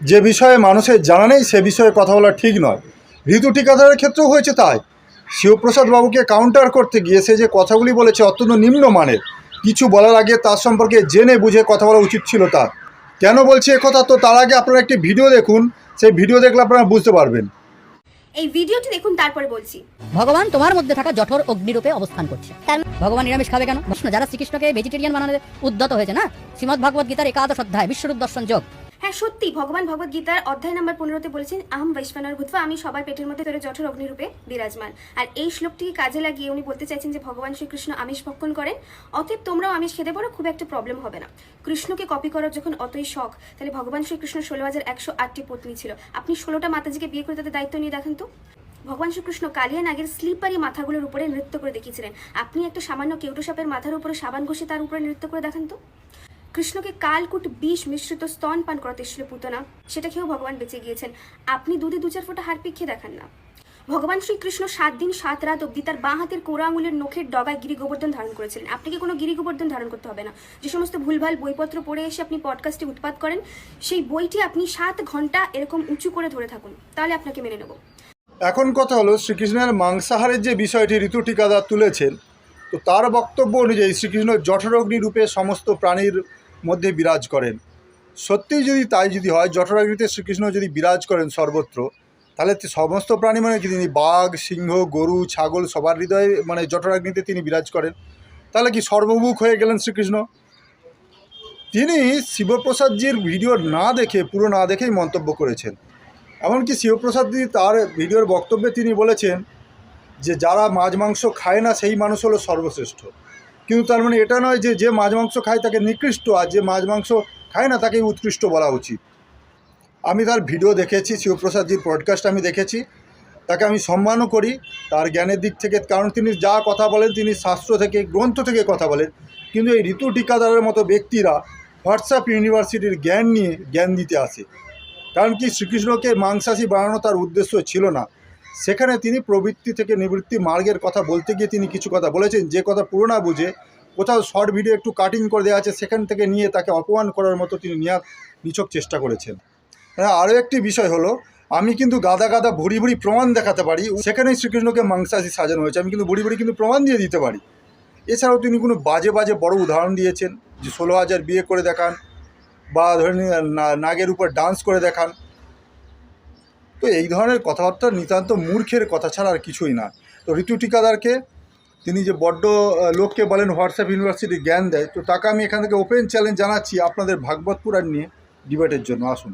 যে বিষয়ে মানুষের জানা নেই সে বিষয়ে কথা বলা ঠিক নয়। ঋতু ঠিকাদারের ক্ষেত্রেও হয়েছে তাই। শিবপ্রসাদ বাবুকে কাউন্টার করতে গিয়ে সে যে কথাগুলি বলেছে অত্যন্ত নিম্নমানের কিছু বলার আগে তার সম্পর্কে জেনে বুঝে কথা বলা উচিত ছিল তার। কেন বলছি কথা? তো তার আগে আপনারা একটি ভিডিও দেখুন। সেই ভিডিও দেখলে আপনারা বুঝতে পারবেন। এই ভিডিওটি দেখুন তারপরে বলছি। ভগবান তোমার মধ্যে থাকা জঠর অগ্নিরূপে অবস্থান করছে। ভগবান নিরামিষ খাবে কেন? যারা শ্রীকৃষ্ণকে ভেজিটেরিয়ান বানানোর উদ্যত হয়েছে না? শ্রীমদ ভগবত গীতার একাদশ অধ্যায় বিশ্বরূপ দর্শন যোগ। হ্যাঁ সত্যি, ভগবান ভগবত গীতার অধ্যায় নাম্বার পনেরোতে বলেছেন, আহম বৈশ্বানর ভূতবা, আমি সবার পেটের মধ্যে ধরে জঠর অগ্নিরূপে বিরাজমান। আর এই শ্লোকটিকে কাজে লাগিয়ে উনি বলতে চাইছেন যে, ভগবান শ্রীকৃষ্ণ আমিষ ভক্ষণ করেন, অতএব তোমরাও আমিষ খেতে পারো, খুব একটা প্রবলেম হবে না। কৃষ্ণকে কপি করার যখন অতই শখ, তাহলে ভগবান শ্রীকৃষ্ণ ষোলো হাজার একশো আটটি পত্নী ছিল। আপনি ষোলোটা মাতাজিকে বিয়ে করে তাদের দায়িত্ব নিয়ে দেখেন তো। ভগবান শ্রীকৃষ্ণ কালিয়া নাগের স্লিপারি মাথাগুলোর উপরে নৃত্য করে দেখিয়েছিলেন। আপনি একটা সামান্য কেউটো সাপের মাথার উপরে সাবান ঘষে তার উপরে নৃত্য করে দেখান তো। কৃষ্ণকে কালকুট বিষ মিশ্রিত স্তন পান করাতে এসেছিল পুতনা। সেটা খেয়েও ভগবান বেঁচে গিয়েছেন। আপনি দুধে দু চার ফোঁটা হারপিক খেয়ে দেখান না। ভগবান শ্রীকৃষ্ণ সাত দিন সাত রাত অব্দি তার বাঁ হাতের কোড়া আঙুলের নখের ডগায় গিরি গোবর্ধন ধারণ করেছিলেন। আপনাকে কোনো গিরি গোবর্ধন ধারণ করতে হবে না? যে সমস্ত ভুলভাল বইপত্র পড়ে এসে আপনি পডকাস্টে উৎপাদ করেন, সেই বইটি আপনি সাত ঘণ্টা এরকম উঁচু করে ধরে থাকুন। তাহলে আপনাকে মেনে নেব। এখন কথা হলো শ্রীকৃষ্ণের মাংসাহারের যে বিষয়টি ঋতু ঠিকাদার তুলেছেন, তো তার বক্তব্য অনুযায়ী শ্রীকৃষ্ণ জঠরগ্নি রূপে সমস্ত প্রাণীর মধ্যে বিরাজ করেন। সত্যিই যদি তাই যদি হয়, জঠরাগ্নিতে শ্রীকৃষ্ণ যদি বিরাজ করেন সর্বত্র, তাহলে সমস্ত প্রাণী মানে কি তিনি বাঘ, সিংহ, গরু, ছাগল সবার হৃদয়ে মানে জঠরাগ্নিতে তিনি বিরাজ করেন, তাহলে কি সর্বমুখ হয়ে গেলেন শ্রীকৃষ্ণ? তিনি শিবপ্রসাদজির ভিডিও না দেখে, পুরো না দেখেই মন্তব্য করেছেন। এমনকি শিবপ্রসাদজি তার ভিডিওর বক্তব্যে তিনি বলেছেন যে, যারা মাছ মাংস খায় না, সেই মানুষ হলো সর্বশ্রেষ্ঠ। কিন্তু তার মানে এটা নয় যে যে মাছ মাংস খায় তাকে নিকৃষ্ট আর যে মাছ মাংস খায় না তাকে উৎকৃষ্ট বলা উচিত। আমি তার ভিডিও দেখেছি, শিবপ্রসাদজির পডকাস্ট আমি দেখেছি। তাকে আমি সম্মানও করি, তার জ্ঞানের দিক থেকে, কারণ তিনি যা কথা বলেন, তিনি শাস্ত্র থেকে, গ্রন্থ থেকে কথা বলেন। কিন্তু এই ঋতু টিকাদারের মতো ব্যক্তিরা হোয়াটসঅ্যাপ ইউনিভার্সিটির জ্ঞান নিয়ে জ্ঞান দিতে আসে। কারণ কি, শ্রীকৃষ্ণকে মাংসাশী বানানো তার উদ্দেশ্য ছিল না। সেখানে তিনি প্রবৃত্তি থেকে নিবৃত্তি মার্গের কথা বলতে গিয়ে তিনি কিছু কথা বলেছেন, যে কথা পুরো না বুঝে কোথাও শর্ট ভিডিও একটু কাটিং করে দেওয়া আছে, সেখান থেকে নিয়ে তাকে অপমান করার মতো তিনি নেওয়ার নিছক চেষ্টা করেছেন। হ্যাঁ আরও একটি বিষয় হলো, আমি কিন্তু গাদা গাদা ভুড়ি ভুড়ি প্রমাণ দেখাতে পারি, সেখানেই শ্রীকৃষ্ণকে মাংসাশী সাজানো হয়েছে, আমি কিন্তু ভুড়ি ভুড়ি কিন্তু প্রমাণ দিয়ে দিতে পারি। এছাড়াও তিনি কোনো বাজে বাজে বড় উদাহরণ দিয়েছেন, যে ষোলো হাজার বিয়ে করে দেখান, বা ধরে নাগের উপর ডান্স করে দেখান তো এই ধরনের কথাবার্তা নিতান্ত মূর্খের কথা ছাড়া আর কিছুই না। তো ঋতু টিকাদারকে তিনি যে বড্ড লোককে বলেন হোয়াটসঅ্যাপ ইউনিভার্সিটি জ্ঞান দেয়, তো তাকে আমি এখান থেকে ওপেন চ্যালেঞ্জ জানাচ্ছি আপনাদের ভাগবত পুরাণ নিয়ে ডিবেটের জন্য। আসুন।